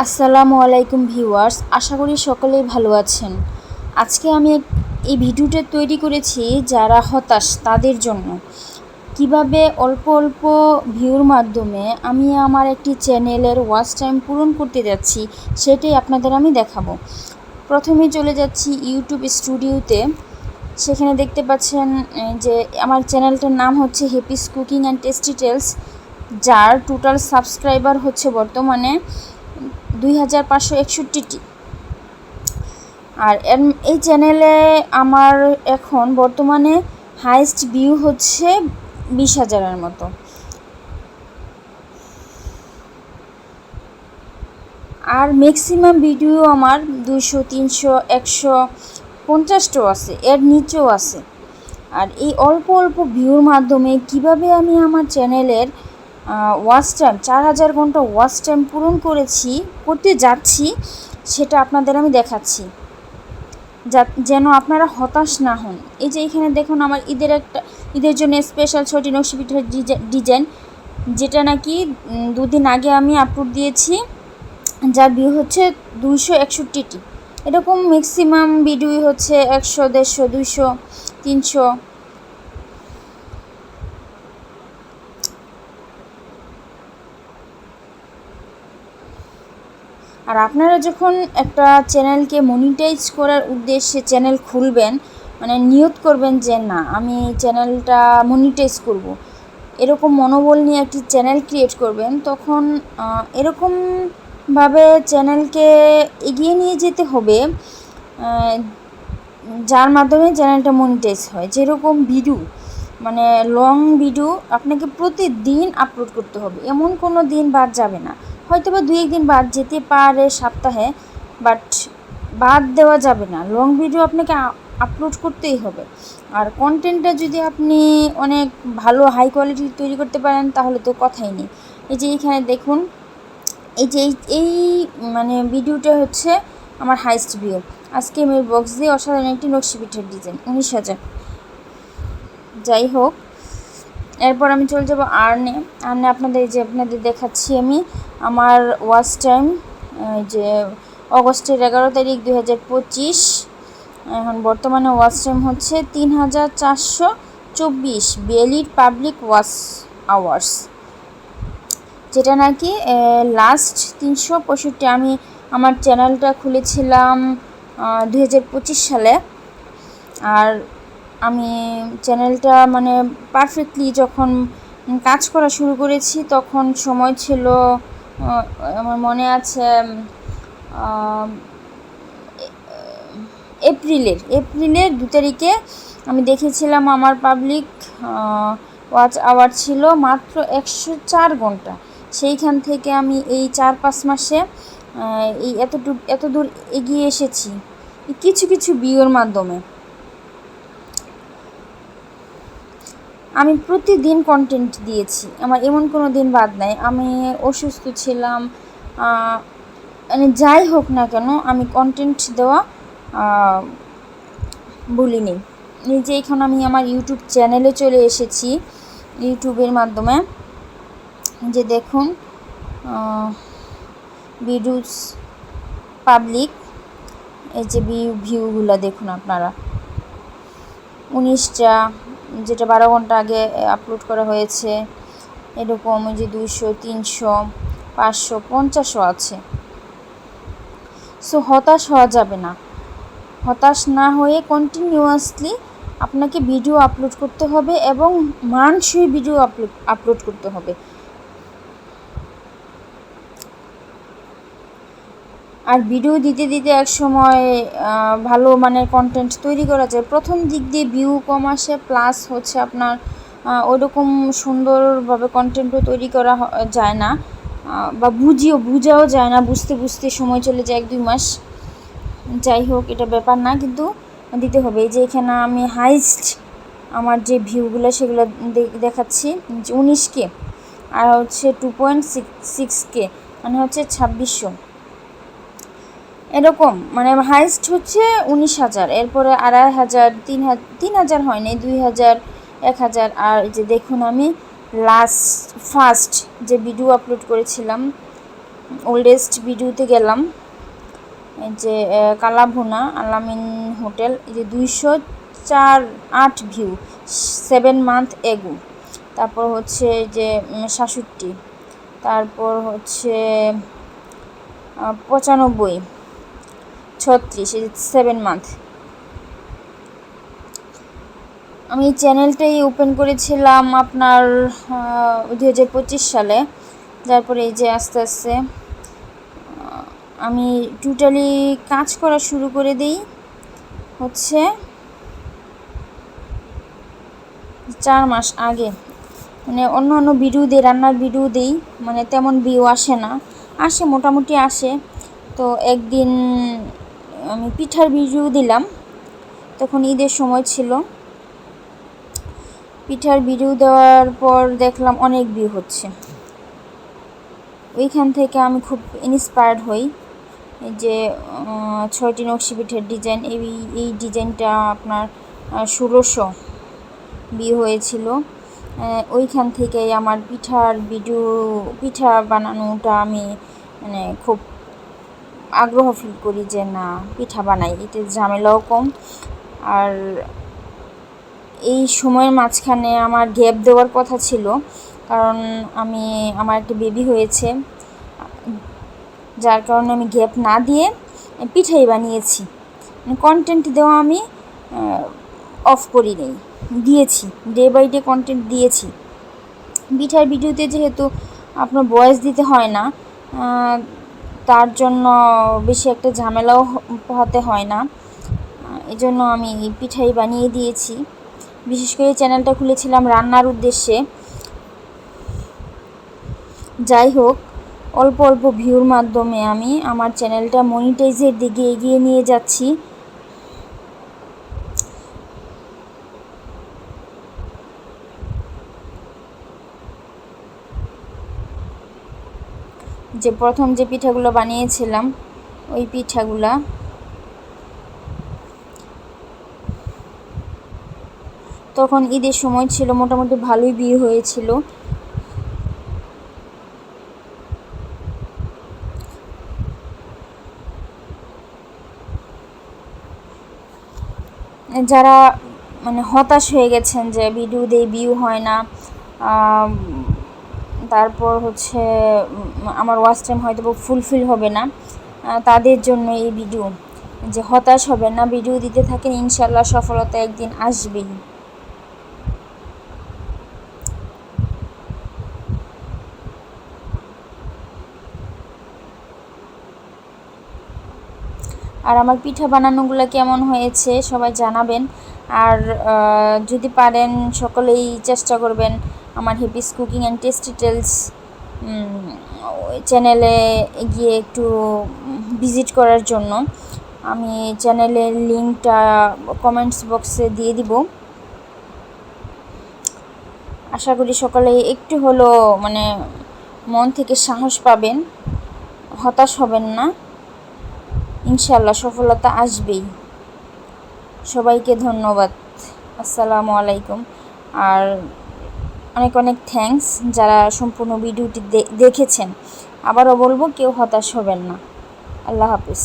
আসসালামু আলাইকুম ভিউয়ার্স, আশা করি সকলেই ভালো আছেন। আজকে আমি এই ভিডিওটা তৈরি করেছি যারা হতাশ, তাদের জন্য। কীভাবে অল্প অল্প ভিউর মাধ্যমে আমি আমার একটি চ্যানেলের ওয়াচ টাইম পূরণ করতে যাচ্ছি, সেটাই আপনাদের আমি দেখাবো। প্রথমে চলে যাচ্ছি ইউটিউব স্টুডিওতে। সেখানে দেখতে পাচ্ছেন যে আমার চ্যানেলটার নাম হচ্ছে Happy's cooking and tasty tales যার টোটাল সাবস্ক্রাইবার হচ্ছে বর্তমানে দুই হাজার পাঁচশো আর এই চ্যানেলে আমার এখন বর্তমানে হাইস্ট ভিউ হচ্ছে বিশ হাজারের মতো। আর ম্যাক্সিমাম ভিডিও আমার দুইশো, তিনশো, একশো, পঞ্চাশটাও আছে, এর নিচেও আছে। আর এই অল্প অল্প ভিউর মাধ্যমে কীভাবে আমি আমার চ্যানেলের ওয়াচ টাইম চার হাজার ঘণ্টা ওয়াচ টাইম পূরণ করেছি, করতে যাচ্ছি, সেটা আপনাদের আমি দেখাচ্ছি। যা যেন আপনারা হতাশ না হন। এই যে এখানে দেখুন আমার ঈদের একটা ঈদের জন্য স্পেশাল ছটি নকশি পিঠার ডিজাইন, যেটা নাকি দুদিন আগে আমি আপলোড দিয়েছি, যার ভিউ হচ্ছে দুইশো একষট্টিটি। এরকম ম্যাক্সিমাম ভিডিওই হচ্ছে একশো, দেড়শো, দুইশো, তিনশো আর আপনারা যখন একটা চ্যানেলকে মনিটাইজ করার উদ্দেশ্যে চ্যানেল খুলবেন মানে নিয়ত করবেন যে না, আমি চ্যানেলটা মনিটাইজ করব। এরকম মনোবল নিয়ে একটি চ্যানেল ক্রিয়েট করবেন, তখন এরকমভাবে চ্যানেলকে এগিয়ে নিয়ে যেতে হবে যার মাধ্যমে চ্যানেলটা মনিটাইজ হয় যেরকম ভিডিও মানে লং ভিডিও আপনাকে প্রতিদিন আপলোড করতে হবে এমন কোনো দিন বাদ যাবে না হয়তো বা দুই একদিন বাদ যেতে পারে সপ্তাহে বাট বাদ দেওয়া যাবে না। লং ভিডিও আপনাকে আপলোড করতেই হবে। আর কন্টেন্টটা যদি আপনি অনেক ভালো হাই কোয়ালিটি তৈরি করতে পারেন, তাহলে তো কথাই নেই। এই যে এখানে দেখুন, এই যে এই মানে ভিডিওটা হচ্ছে আমার হাইস্ট ভিউ আজকে আমি বক্স দিয়ে অসাধারণ একটি নকশি পিঠের ডিজাইন উনিশ হাজার। যাই হোক এরপর আমি চলে যাব আর্নে। আর্নে আপনাদের যে আপনাদের দেখাচ্ছি আমি আমার ওয়াচ টাইম যে অগস্টের এগারো তারিখ দুই হাজার পঁচিশ। এখন বর্তমানে ওয়াচ টাইম হচ্ছে তিন হাজার চারশো চব্বিশ বেলির পাবলিক ওয়াচ আওয়ার্স। যেটা নাকি লাস্ট তিনশো পঁয়ষট্টি। আমি আমার চ্যানেলটা খুলেছিলাম দুই হাজার পঁচিশ সালে। আর আমি চ্যানেলটা মানে পারফেক্টলি যখন কাজ করা শুরু করেছি, তখন সময় ছিল আমার মনে আছে এপ্রিলের এপ্রিলের দু তারিখে আমি দেখেছিলাম আমার পাবলিক ওয়াচ আওয়ার ছিল মাত্র একশো চার ঘণ্টা। সেইখান থেকে আমি এই চার পাঁচ মাসে এই এতটুক এত দূর এগিয়ে এসেছি। কিছু কিছু ভিউর মাধ্যমে। আমি প্রতিদিন কন্টেন্ট দিয়েছি। আমার এমন কোনো দিন বাদ নাই। আমি অসুস্থ ছিলাম মানে যাই হোক না কেন, আমি কন্টেন্ট দেওয়া বলিনি নিজে এখন আমি আমার ইউটিউব চ্যানেলে চলে এসেছি ইউটিউবের মাধ্যমে। যে দেখুন ভিডিওস পাবলিক এই যে ভিউ ভিউগুলো দেখুন আপনারা। উনিশটা যেটা বারো ঘণ্টা আগে আপলোড করা হয়েছে। এরকম ওই যে দুইশো, তিনশো, পাঁচশো, পঞ্চাশও আছে। সো হতাশ হওয়া যাবে না। হতাশ না হয়ে কন্টিনিউয়াসলি আপনাকে ভিডিও আপলোড করতে হবে এবং মানসই ভিডিও আপলোড আপলোড করতে হবে। আর ভিডিও দিতে দিতে এক সময় ভালো মানের কন্টেন্ট তৈরি করা যায়। প্রথম দিক দিয়ে ভিউ কম আসে প্লাস হচ্ছে আপনার আহ, ওইরকম সুন্দরভাবে কন্টেন্টও তৈরি করা যায় না। বা বুঝিও বুঝাও যায় না। বুঝতে বুঝতে সময় চলে যায় এক দুই মাস। যাই হোক এটা ব্যাপার না কিন্তু দিতে হবে। যে এখানে আমি হাইস্ট আমার যে ভিউগুলো সেগুলো দেখাচ্ছি। উনিশ কে আর হচ্ছে two point six six K মানে হচ্ছে ছাব্বিশশো। এরকম মানে হাইস্ট হচ্ছে উনিশ হাজার, এরপরে আড়াই হাজার, তিন হাজার তিন হাজার হয়নি, দুই হাজার, এক হাজার, আর এই যে দেখুন আমি লাস্ট ফার্স্ট যে ভিডিও আপলোড করেছিলাম ওল্ডেস্ট ভিডিওতে গেলাম যে কালাভুনা আলামিন হোটেল, এই যে দুইশো চার, আট ভিউ সেভেন মান্থ এগু তারপর হচ্ছে যে সাতষট্টি, তারপর হচ্ছে পঁচানব্বই ছত্রিশ সেভেন মান্থ আমি চ্যানেলটাই ওপেন করেছিলাম আপনার দু হাজার পঁচিশ সালে। তারপরে এই যে আস্তে আস্তে আমি টোটালি কাজ করা শুরু করে দিই। হচ্ছে চার মাস আগে। মানে অন্য অন্য ভিডিও দিই, রান্নার ভিডিও দিই। মানে তেমন ভিউ আসে না। আসে, মোটামুটি আসে। তো একদিন আমি পিঠার ভিডিও দিলাম। তখন ঈদের সময় ছিল। পিঠার ভিডিও দেওয়ার পর দেখলাম অনেক ভিউ হচ্ছে। ওইখান থেকে আমি খুব ইন্সপায়ার্ড হই যে ছয়টি নকশি পিঠের ডিজাইন এই এই ডিজাইনটা আপনার ষোলোশো বিয়ে হয়েছিল। ওইখান থেকেই আমার পিঠার ভিডিও, পিঠা বানানোটা আমি মানে খুব আগ্রহ ফিল করি যে না, পিঠা বানাই, এতে ঝামেলাও কম। আর এই সময়ের মাঝখানে আমার গ্যাপ দেওয়ার কথা ছিল, কারণ আমি, আমার একটা বেবি হয়েছে। যার কারণে আমি গ্যাপ না দিয়ে পিঠাই বানিয়েছি। কন্টেন্ট দেওয়া আমি অফ করি নেই, দিয়েছি ডে বাই ডে কন্টেন্ট দিয়েছি। পিঠার ভিডিওতে যেহেতু আপনার ভয়েস দিতে হয় না তার জন্য বেশি একটা ঝামেলাও হতে হয় না। এই জন্য আমি পিঠাই বানিয়ে দিয়েছি। বিশেষ করে চ্যানেলটা খুলেছিলাম রান্নার উদ্দেশ্যে। যাই হোক, অল্প অল্প ভিউর মাধ্যমে আমি আমার চ্যানেলটা মনিটাইজের দিকে এগিয়ে নিয়ে যাচ্ছি। যে প্রথম যে পিঠাগুলো বানিয়েছিলাম, ওই পিঠাগুলা তখন ঈদের সময় ছিল, মোটামুটি ভালোই বিয়ে হয়েছিল। যারা মানে হতাশ হয়ে গেছেন যে ভিডিও দিয়ে ভিউ হয় না তারপর হচ্ছে আমার ওয়াচ টাইম হয়তো ফুলফিল হবে না তাদের জন্য এই ভিডিও। যে হতাশ হবে না, ভিডিও দিতে থাকেন ইনশাল্লাহ সফলতা একদিন আসবেই। আর আমার পিঠা বানানোগুলো কেমন হয়েছে সবাই জানাবেন। আর যদি পারেন, সকলেই চেষ্টা করবেন আমার happy's cooking and tasty tales চ্যানেলে গিয়ে একটু ভিজিট করার জন্য আমি চ্যানেলের লিঙ্কটা কমেন্টস বক্সে দিয়ে দিব। আশা করি সকলে একটু হলো মানে মন থেকে সাহস পাবেন, হতাশ হবেন না ইনশাল্লাহ সফলতা আসবেই। সবাইকে ধন্যবাদ। আসসালামু আলাইকুম। আর অনেক অনেক থ্যাংকস যারা সম্পূর্ণ ভিডিওটি দেখেছেন। আবারও বলব, কেউ হতাশ হবেন না। আল্লাহ হাফিজ।